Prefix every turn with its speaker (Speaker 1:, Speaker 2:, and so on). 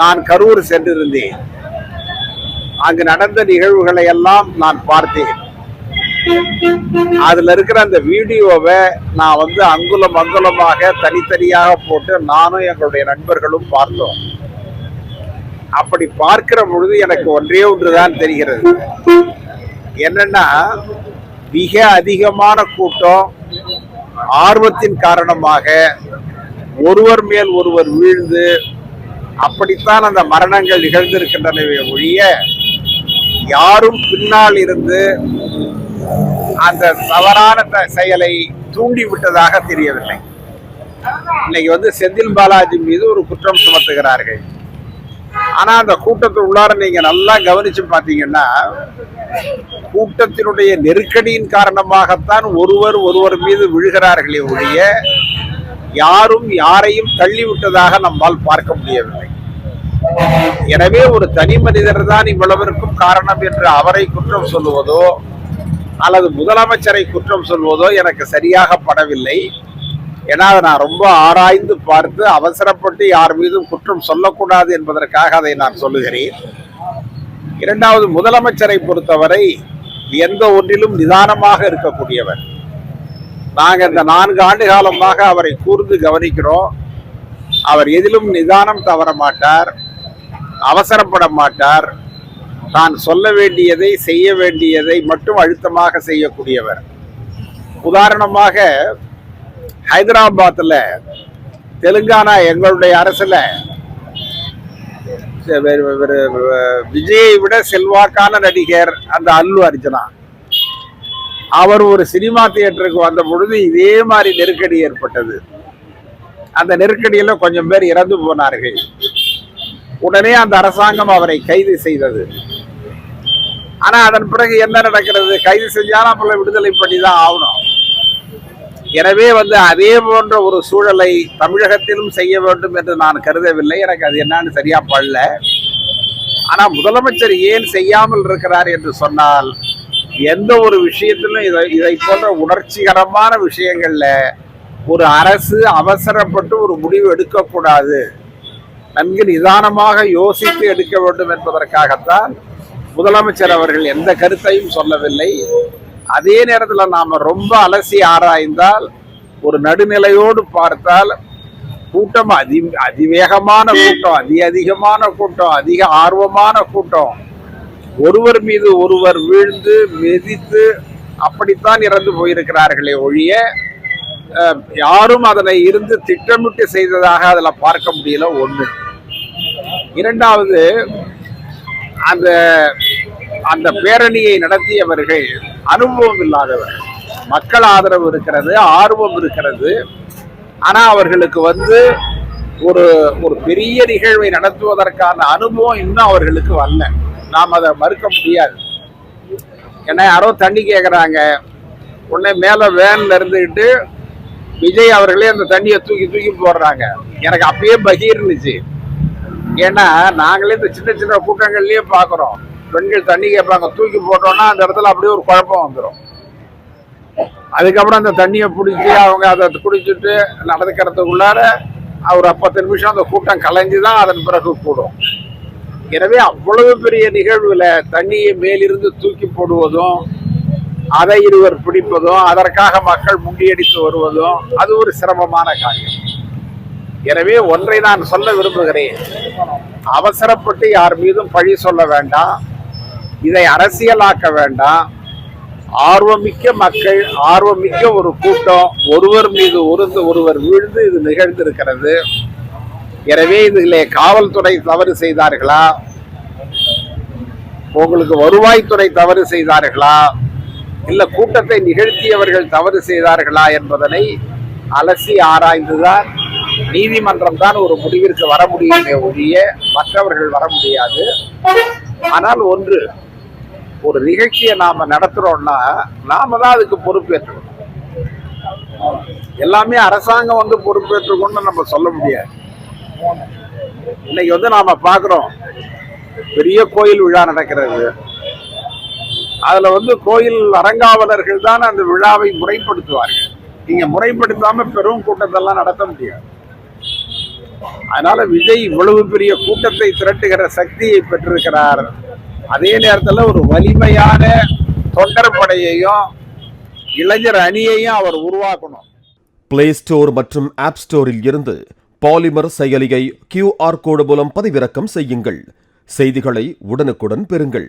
Speaker 1: நான் கரூர் சென்றிருந்தேன். அங்கு நடந்த நிகழ்வுகளை எல்லாம் நான் பார்த்தேன். அதுல இருக்கிற அந்த வீடியோவை நான் வந்து அங்குலம் அங்குலமாக தனித்தனியாக போட்டு நானும் எங்களுடைய நண்பர்களும் பார்த்தோம். அப்படி பார்க்கிற பொழுது எனக்கு ஒன்றே ஒன்றுதான் தெரிகிறது. என்னன்னா மிக அதிகமான கூட்டம் ஆர்வத்தின் காரணமாக ஒருவர் மேல் ஒருவர் வீழ்ந்து அப்படித்தான் அந்த மரணங்கள் நிகழ்ந்திருக்கின்றனவே ஒழிய யாரும் பின்னால் இருந்து அந்த தவறான த- செயலை தூண்டி விட்டதாக தெரியவில்லை. இன்னைக்கு வந்து செந்தில் பாலாஜி மீது ஒரு குற்றம் சுமத்துகிறார்கள். ஆனா அந்த கூட்டத்தில் உள்ளார நீங்க நல்லா கவனிச்சு பாத்தீங்கன்னா கூட்டத்தினுடைய நெருக்கடியின் காரணமாகத்தான் ஒருவர் ஒருவர் மீது விழுகிறார்களே ஒழிய யாரும் யாரையும் தள்ளிவிட்டதாக நம்மால் பார்க்க முடியவில்லை. எனவே ஒரு தனி மனிதர் தான் இவ்வளவிற்கும் காரணம் என்று அவரை குற்றம் சொல்லுவதோ அல்லது முதலமைச்சரை குற்றம் சொல்வதோ எனக்கு சரியாக படவில்லை. ஏன்னா அதை நான் ரொம்ப ஆராய்ந்து பார்த்து அவசரப்பட்டு யார் மீதும் குற்றம் சொல்லக்கூடாது என்பதற்காக அதை நான் சொல்லுகிறேன். இரண்டாவது முதலமைச்சரை பொறுத்தவரை எந்த ஒன்றிலும் நிதானமாக இருக்கக்கூடியவர். நாங்கள் இந்த நான்கு ஆண்டு காலமாக அவரை கூர்ந்து கவனிக்கிறோம். அவர் எதிலும் நிதானம் தவற மாட்டார். அவசரப்பட மாட்டார் தான் சொல்ல வேண்டியதை செய்ய வேண்டியதை மட்டும் அழுத்தமாக செய்யக்கூடியவர். உதாரணமாக ஹைதராபாத்தில் தெலுங்கானா எங்களுடைய அரசில் விஜயை விட செல்வாக்கான நடிகர் அந்த அல்லு அர்ஜுனா. அவர் ஒரு சினிமா தியேட்டருக்கு வந்த பொழுது இதே மாதிரி நெருக்கடி ஏற்பட்டது. அந்த நெருக்கடியில் கொஞ்சம் பேர் இறந்து போனார்கள். உடனே அந்த அரசாங்கம் அவரை கைது செய்தது. ஆனா அதன் பிறகு என்ன நடக்கிறது? கைது செஞ்சாலும் அப்புறம் விடுதலை பண்ணி தான் ஆகணும். எனவே வந்து அதே போன்ற ஒரு சூழலை தமிழகத்திலும் செய்ய வேண்டும் என்று நான் கருதவில்லை. எனக்கு அது என்னன்னு சரியா படல. ஆனா முதலமைச்சர் ஏன் செய்யாமல் இருக்கிறார் என்று சொன்னால் எந்த ஒரு விஷயத்திலும் இதை இதை போன்ற உணர்ச்சிகரமான விஷயங்கள்ல ஒரு அரசு அவசரப்பட்டு ஒரு முடிவு எடுக்கக்கூடாது. நன்கு நிதானமாக யோசித்து எடுக்க வேண்டும் என்பதற்காகத்தான் முதலமைச்சர் அவர்கள் எந்த கருத்தையும் சொல்லவில்லை. அதே நேரத்தில் நாம் ரொம்ப அலசி ஆராய்ந்தால் ஒரு நடுநிலையோடு பார்த்தால் கூட்டம் அதி அதிவேகமான கூட்டம் அதி அதிகமான கூட்டம் அதிக ஆர்வமான கூட்டம். ஒருவர் மீது ஒருவர் வீழ்ந்து மிதித்து அப்படித்தான் இறந்து போயிருக்கிறார்களே ஒழிய யாரும் அதனை இருந்து திட்டமிட்டு செய்ததாக அதில் பார்க்க முடியல ஒன்று இரண்டாவது அந்த அந்த பேரணியை நடத்தியவர்கள் அனுபவம் இல்லாதவர் மக்கள் ஆதரவு இருக்கிறது ஆர்வம் இருக்கிறது. ஆனால் அவர்களுக்கு வந்து ஒரு ஒரு பெரிய நிகழ்வை நடத்துவதற்கான அனுபவம் இன்னும் அவர்களுக்கு வரல. நாம் அதை மறுக்க முடியாது. ஏன்னா யாரோ தண்ணி கேட்குறாங்க உடனே மேலே வேன்ல இருந்துக்கிட்டு விஜய் அவர்களே அந்த தண்ணியை தூக்கி தூக்கி போடுறாங்க. எனக்கு அப்பயே பகீர் இருந்துச்சு ஏன்னா நாங்களே இந்த சின்ன சின்ன கூட்டங்கள்லயே பார்க்குறோம். பெண்கள் தண்ணி கேட்பாங்க தூக்கி போட்டோம்னா அந்த இடத்துல அப்படியே ஒரு குழப்பம் வந்துடும் அதுக்கப்புறம் அந்த தண்ணியை பிடிச்சி அவங்க அதை குடிச்சிட்டு நடந்துக்கிறதுக்குள்ளார ஒரு பத்து நிமிஷம் அந்த கூட்டம் கலைஞ்சு தான் அதன் பிறகு கூடும். எனவே அவ்வளவு பெரிய நிகழ்வில் தண்ணியை மேலிருந்து தூக்கி போடுவதும் அதை இருவர் பிடிப்பதும் அதற்காக மக்கள் முண்டியடித்து வருவதும் அது ஒரு சிரமமான காரியம். எனவே ஒன்றை நான் சொல்ல விரும்புகிறேன். அவசரப்பட்டு யார் மீதும் பழி சொல்ல வேண்டாம். இதை அரசியலாக்க வேண்டாம். ஆர்வமிக்க மக்கள் ஆர்வமிக்க ஒரு கூட்டம் ஒருவர் மீது ஒருந்து ஒருவர் வீழ்ந்து இது நிகழ்ந்திருக்கிறது. எனவே இதிலே காவல்துறை தவறு செய்தார்களா? உங்களுக்கு வருவாய்த்துறை தவறு செய்தார்களா? இல்லை கூட்டத்தை நிகழ்த்தியவர்கள் தவறு செய்தார்களா என்பதனை அலசி ஆராய்ந்துதான் நீதிமன்றம் தான் ஒரு முடிவிற்கு வர முடியுமே ஒழிய மற்றவர்கள் வர முடியாது. ஆனால் ஒன்று ஒரு நிகழ்ச்சியை நாம நடத்துறோம்னா நாம தான் அதுக்கு பொறுப்பேற்றுக்கணும். எல்லாமே அரசாங்கம் வந்து பொறுப்பேற்றுக்கொண்டு நம்ம சொல்ல முடியாது. இன்னைக்கு வந்து நாம பாக்குறோம் பெரிய கோயில் விழா நடக்கிறது. அதுல வந்து கோயில் அரங்காவலர்கள் தான் அந்த விழாவை முறைப்படுத்துவார்கள். நீங்க முறைப்படுத்தாம பெரும் கூட்டத்தெல்லாம் நடத்த முடியாது. அதனால விஜய் இவ்வளவு பெரிய கூட்டத்தை திரட்டுகிற சக்தியை பெற்றிருக்கிறார். அதே நேரத்தில் ஒரு வலிமையான தொண்டர் படையையும் இளைஞர் அணியையும் அவர் உருவாக்கணும்.
Speaker 2: பிளே ஸ்டோர் மற்றும் ஆப் ஸ்டோரில் இருந்து பாலிமர் செயலியை கியூஆர் கோடு மூலம் பதிவிறக்கம் செய்யுங்கள். செய்திகளை உடனுக்குடன் பெறுங்கள்.